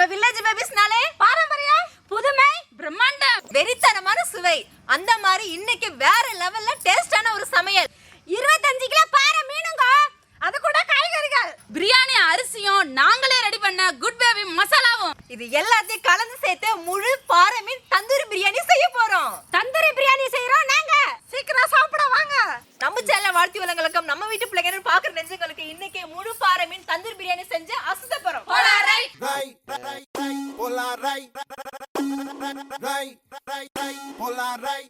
நம்ம வில்லேஜ் பேபிஸ்னாலே பாரம்பரியம் புதுமை பிரம்மாண்டம் வெறித்தனமான சுவை. அந்த மாதிரி இன்னைக்கு வேற லெவல்ல டேஸ்டான ஒரு சமையல். இருபத்தஞ்சு கிலோ பாறை மீனுங்க. அது கூட காய்கறிகள். பிரியாணி அரிசியும் நாங்களே ரெடி பண்ண குட் பேபி மசாலாவும். இது எல்லாத்தையும் கலந்து சேர்த்து முழு பாறை மீன் தந்தூரி பிரியாணி செய்ய போறோம் தந்தூரி பிரியாணி செய்றோம் நாங்க சீக்கிரம் சாப்பிட வாங்க நம்ம சேனல் வாழ்த்தி வளங்களுக்கும் நம்ம வீட்டு பிள்ளைங்க பாக்குற நெஞ்சங்களுக்கு இன்னைக்கு முழு பாறை மீன் தந்தூரி பிரியாணி செஞ்சு அசுத்த போறோம் right Right, right, right, polar right, right, right, right, polar right.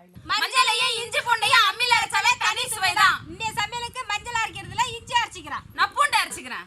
மஞ்சளையும் இஞ்சி பூண்டையும் அம்மில அரைச்சாலே தனி சுவைதான். இந்த சமையலுக்கு மஞ்சள் அரைக்கிறதுல இஞ்சி அரைச்சிக்கிறான். நான் பூண்டை அரைச்சிக்கிறேன்.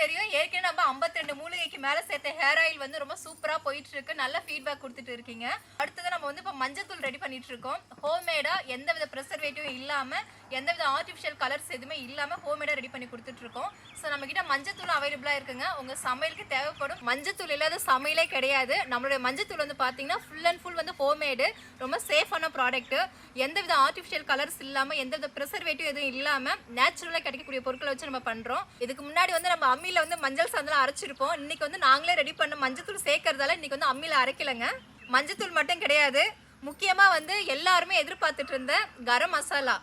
தெரியும். ஏற்கனவே நம்ம 52 மூலிகைக்கு மேலே சேர்த்த ஹேர் ஆயில் வந்து ரொம்ப சூப்பராக போயிட்டு இருக்கு நல்ல ஃபீட்பேக் கொடுத்துட்டு இருக்கீங்க. அடுத்தது நம்ம வந்து இப்போ மஞ்சத்தூள் ரெடி பண்ணிட்டு இருக்கோம். ஹோம்மேடாக எந்த வித ப்ரெசர்வேட்டிவும் இல்லாமல் எந்த வித ஆர்டிஃபிஷியல் கலர்ஸ் எதுவுமே இல்லாமல் ஹோம்மேடாக ரெடி பண்ணி கொடுத்துட்ருக்கோம். ஸோ நம்மக்கிட்ட மஞ்சத்தூள் அவைலபிளாக இருக்குங்க. உங்கள் சமையலுக்கு தேவைப்படும் மஞ்சத்தூள் இல்லாத சமையலே கிடையாது. நம்மளுடைய மஞ்சத்தூள் வந்து பார்த்தீங்கன்னா ஃபுல் அண்ட் ஃபுல் வந்து ஹோம்மேடு ரொம்ப சேஃபான ப்ராடக்ட்டு எந்த வித ஆர்டிஃபிஷியல் கலர்ஸ் இல்லாமல் எந்த வித ப்ரிசர்வேட்டிவ் எதுவும் இல்லாமல் நேச்சுரலாக கிடைக்கக்கூடிய பொருட்களை வச்சு நம்ம பண்ணுறோம் இதுக்கு முன்னாடி வந்து நம்ம அம்மியில் வந்து மஞ்சள் சாந்தெல்லாம் அரைச்சிருப்போம். இன்னைக்கு வந்து நாங்களே ரெடி பண்ண மஞ்சத்தூள் சேர்க்கறதால இன்றைக்கி வந்து அம்மியில் அரைக்கலைங்க. மஞ்சத்தூள் மட்டும் கிடையாது. முக்கியமாக வந்து எல்லாருமே எதிர்பார்த்துட்டு இருந்த கரம் மசாலா.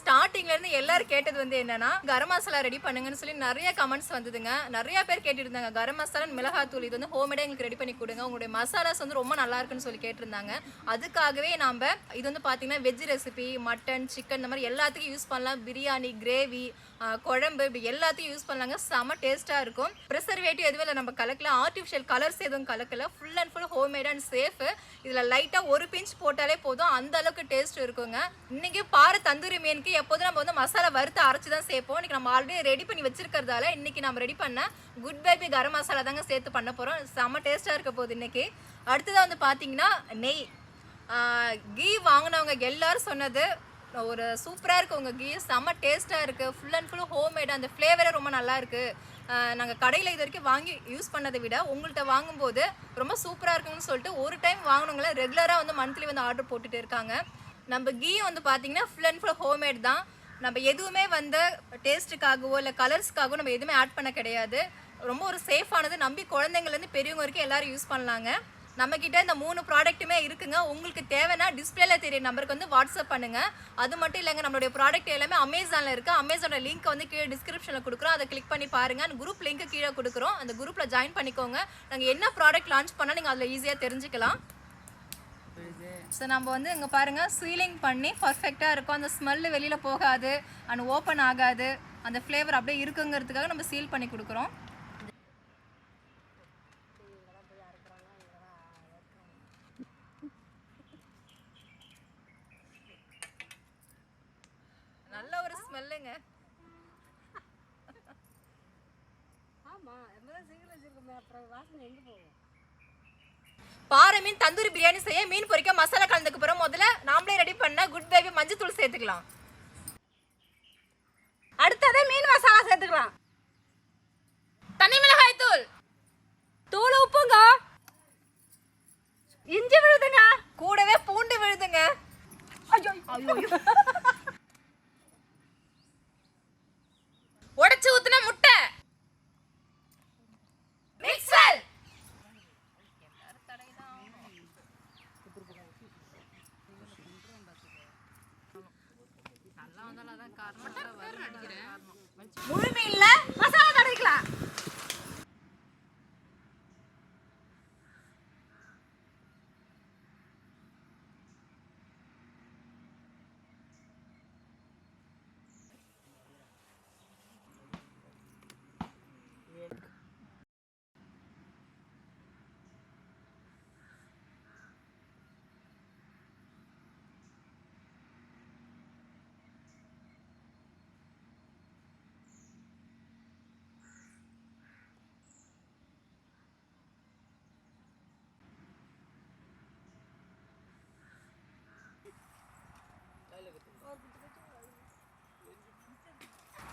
ஸ்டார்டிங்ல இருந்து எல்லாரும் கேட்டது வந்து என்னன்னா கரம் மசாலா ரெடி பண்ணுங்கன்னு சொல்லி நிறைய கமெண்ட்ஸ் வந்ததுங்க. நிறைய பேர் கேட்டுட்டு இருந்தாங்க கரம் மசாலா மிளகாத்தூள் இது வந்து ஹோம்மேடா எங்களுக்கு ரெடி பண்ணி கொடுங்க. உங்களுடைய மசாலாஸ் வந்து ரொம்ப நல்லா இருக்குன்னு சொல்லி கேட்டிருந்தாங்க. அதுக்காகவே நாம இது வந்து பாத்தீங்கன்னா வெஜ் ரெசிபி மட்டன் சிக்கன் இந்த மாதிரி எல்லாத்துக்கும் யூஸ் பண்ணலாம். பிரியாணி கிரேவி குழம்பு இப்படி எல்லாத்தையும் யூஸ் பண்ணலாங்க. செம டேஸ்ட்டாக இருக்கும். ப்ரிசர்வேட்டிவ் எதுவும் இல்லை நம்ம கலக்கல. ஆர்டிஃபிஷியல் கலர்ஸ் எதுவும் கலக்கல. Full and full homemade and safe இதில் லைட்டாக ஒரு பிஞ்ச் போட்டாலே போதும். அந்த அளவுக்கு டேஸ்ட் இருக்குங்க. இன்றைக்கி பாறை தந்தூரி மீனுக்கு எப்போதும் நம்ம வந்து மசாலா வறுத்து அரைச்சி தான் சேர்ப்போம். இன்றைக்கி நம்ம ஆல்ரெடி ரெடி பண்ணி வச்சிருக்கிறதால இன்னைக்கு நம்ம ரெடி பண்ண குட் பேபி கரம் மசாலா தாங்க சேர்த்து பண்ண போகிறோம் செம டேஸ்ட்டாக இருக்க போகுது இன்றைக்கி அடுத்ததாக வந்து பார்த்தீங்கன்னா நெய். கீ வாங்கினவங்க எல்லாரும் சொன்னது ஒரு சூப்பராக இருக்குது உங்கள் கீ. செம்ம டேஸ்ட்டாக இருக்குது ஃபுல் அண்ட் ஃபுல் ஹோம்மேட் அந்த ஃப்ளேவரே ரொம்ப நல்லா இருக்குது நாங்கள் கடையில் இது வரைக்கும் வாங்கி யூஸ் பண்ணதை விட உங்கள்கிட்ட வாங்கும்போது ரொம்ப சூப்பராக இருக்குன்னு சொல்லிட்டு ஒரு டைம் வாங்கினவங்கள ரெகுலராக வந்து மந்த்லி வந்து ஆர்டர் போட்டுட்டு இருக்காங்க. நம்ம கீ வந்து பார்த்தீங்கன்னா ஃபுல் அண்ட் ஃபுல் ஹோம்மேட் தான். நம்ம எதுவுமே வந்து டேஸ்ட்டுக்காகவோ இல்லை கலர்ஸ்க்காகவோ நம்ம எதுவுமே ஆட் பண்ண கிடையாது. ரொம்ப ஒரு சேஃபானது நம்பி குழந்தைங்கள்லேருந்து பெரியவங்க வரைக்கும் எல்லோரும் யூஸ் பண்ணலாங்க. நம்மக்கிட்ட இந்த மூணு ப்ராடக்ட்டுமே இருக்குங்க. உங்களுக்கு தேவைன்னா டிஸ்பிளேல தெரிய நம்பருக்கு வந்து வாட்ஸ்அப் பண்ணுங்க. அது மட்டும் இல்லைங்க நம்மளுடைய ப்ராடக்ட் எல்லாமே அமேசானில் இருக்குது அமேசானோட லிங்க் வந்து கீழே டிஸ்கிரிப்ஷனில் கொடுக்குறோம். அதை கிளிக் பண்ணி பாருங்க. அந்த குரூப் லிங்க் கீழே கொடுக்குறோம். அந்த குரூப்பில் ஜாயின் பண்ணிக்கோங்க. நாங்கள் என்ன ப்ராடக்ட் லான்ச் பண்ணால் நீங்கள் அதில் ஈஸியாக தெரிஞ்சுக்கலாம். ஸோ நம்ம வந்து இங்கே பாருங்கள் சீலிங் பண்ணி பர்ஃபெக்டாக இருக்கும். அந்த ஸ்மெல்லு வெளியில் போகாது. அண்ட் ஓப்பன் ஆகாது. அந்த ஃப்ளேவர் அப்படியே இருக்குங்கிறதுக்காக நம்ம சீல் பண்ணி கொடுக்குறோம் நல்ல ஒரு ஸ்மெல்லுங்க பாறை மீன் தந்தூரி பிரியாணி செய்ய மீன் பொரிக்க மசாலா கலந்துக்கு அப்புறம் முதல்ல நாமளே ரெடி பண்ண குட் பேபி மஞ்சள் தூள் சேர்த்துக்கலாம். அடுத்தது மீன் மசாலா சேர்த்துக்கலாம். தனி மிளகாய் தூள். தூள் உப்புங்க. இஞ்சி விழுதுங்க. கூடவே பூண்டு விழுதுங்க. உடச்சு ஊத்துனா முழு மீன்ல மசாலா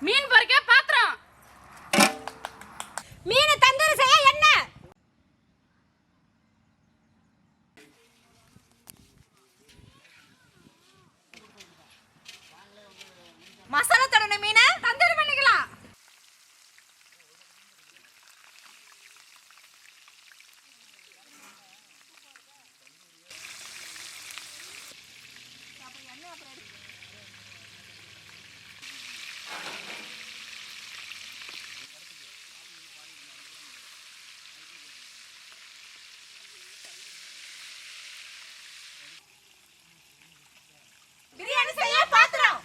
மீன் பொறுக்க பாத்திரம். மீன் தந்தூரி செய்ய எண்ணெய் மசாலா தடவை மீனை தந்தூரி பண்ணிக்கலாம் பிரியாணி செய்ய பாத்திரம்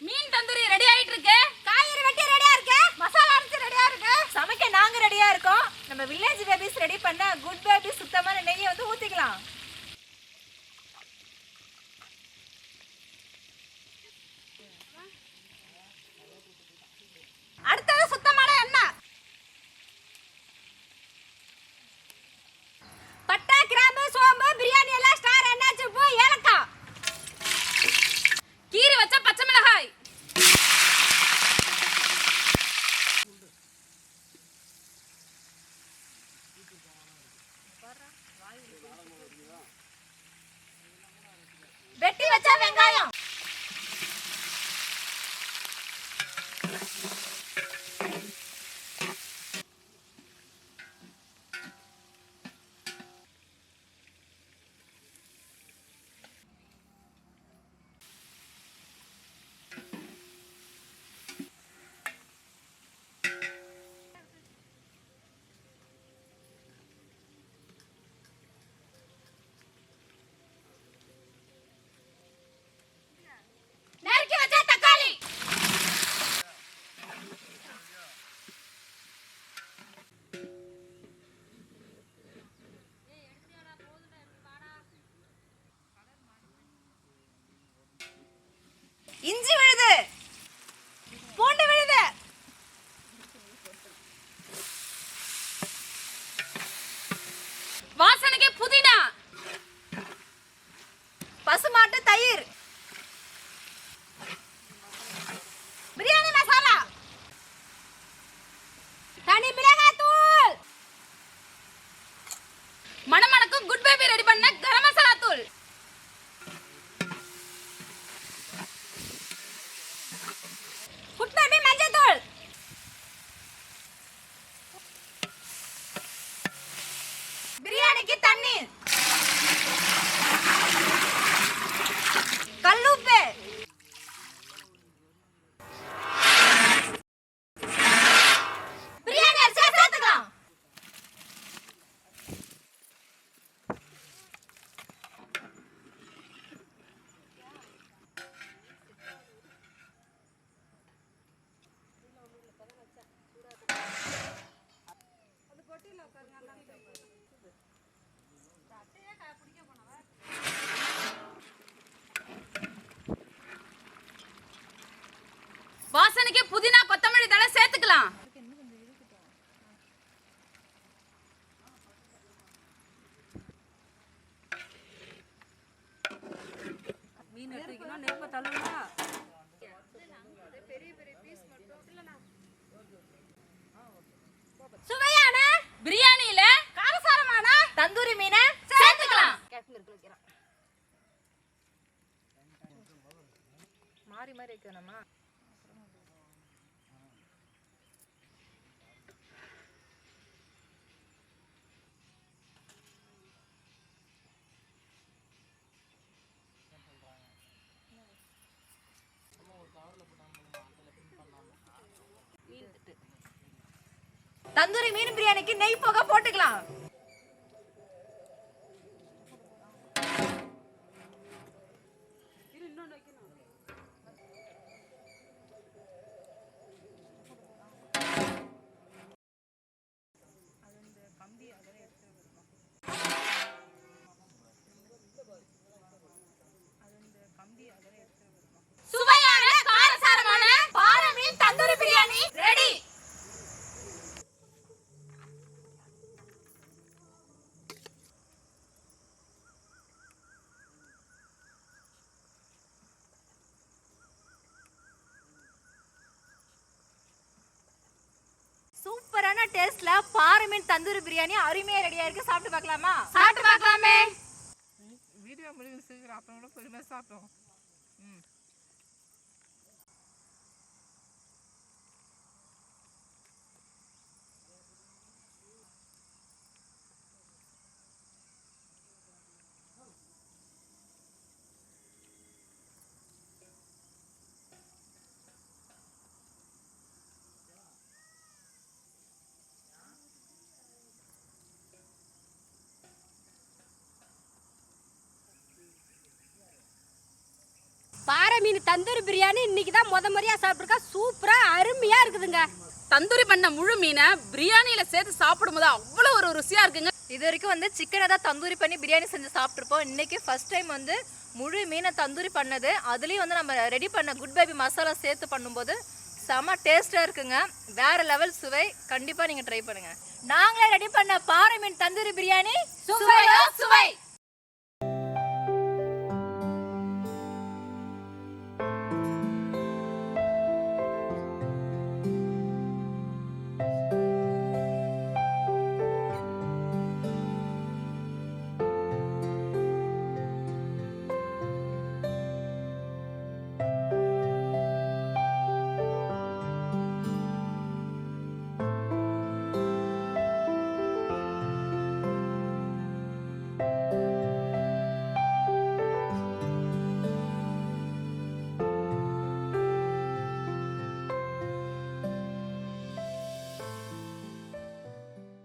மீன் தந்தூரி ரெடி ஆயிட்டு இருக்கு காய்கறி வெட்டி ரெடியா இருக்கு மசாலா அரைச்சு ரெடியா இருக்கு சமைக்க நாங்க ரெடியா இருக்கோம் நம்ம வில்லேஜ் பேபிஸ் ரெடி பண்ண குட் பேபிஸ் சுத்தமான நெய்யை வந்து ஊத்திக்கலாம். மணமணக்கு மாறி மாறி வைக்கணுமா? தந்தூரி மீன் பிரியாணிக்கு நெய் போக போட்டுக்கலாம் சுவையான காரசாரமான பாறை மீன் தந்தூரி பிரியாணி ரெடி சூப்பரான டேஸ்ட்ல பாறை மீன் தந்தூரி பிரியாணி அருமையா ரெடியா இருக்கு சாப்பிட்டு பார்க்கலாமா? சாப்பிட்டு பார்க்கலாமே. வீடியோ முடிவு சீக்கிரம் அப்புறம் கூட பொறுமையாக சாப்பிட்டோம் ம் பாறை மீன் தந்தூரி பிரியாணி இன்னைக்கு தான் முத முறையா சாப்பிட்ருக்கா சூப்பரா அருமையா இருக்குதுங்க. தந்தூரி பண்ண முழு மீனை பிரியாணியில சேர்த்து சாப்பிடும்போது அவ்வளவு ஒரு ருசியா இருக்குங்க. இது வரைக்கும் வந்து சிக்கனை தான் தந்தூரி பண்ணி பிரியாணி செஞ்சு சாப்பிட்ருப்போம் இன்னைக்கு ஃபர்ஸ்ட் டைம் வந்து முழு மீனை தந்தூரி பண்ணது. அதுலேயும் வந்து நம்ம ரெடி பண்ண குட் பேபி மசாலா சேர்த்து பண்ணும்போது செம டேஸ்ட்டாக இருக்குங்க. வேற லெவல் சுவை. கண்டிப்பாக நீங்கள் ட்ரை பண்ணுங்க. நாங்களே ரெடி பண்ண பாறை மீன் தந்தூரி பிரியாணி சுவையோ சுவை.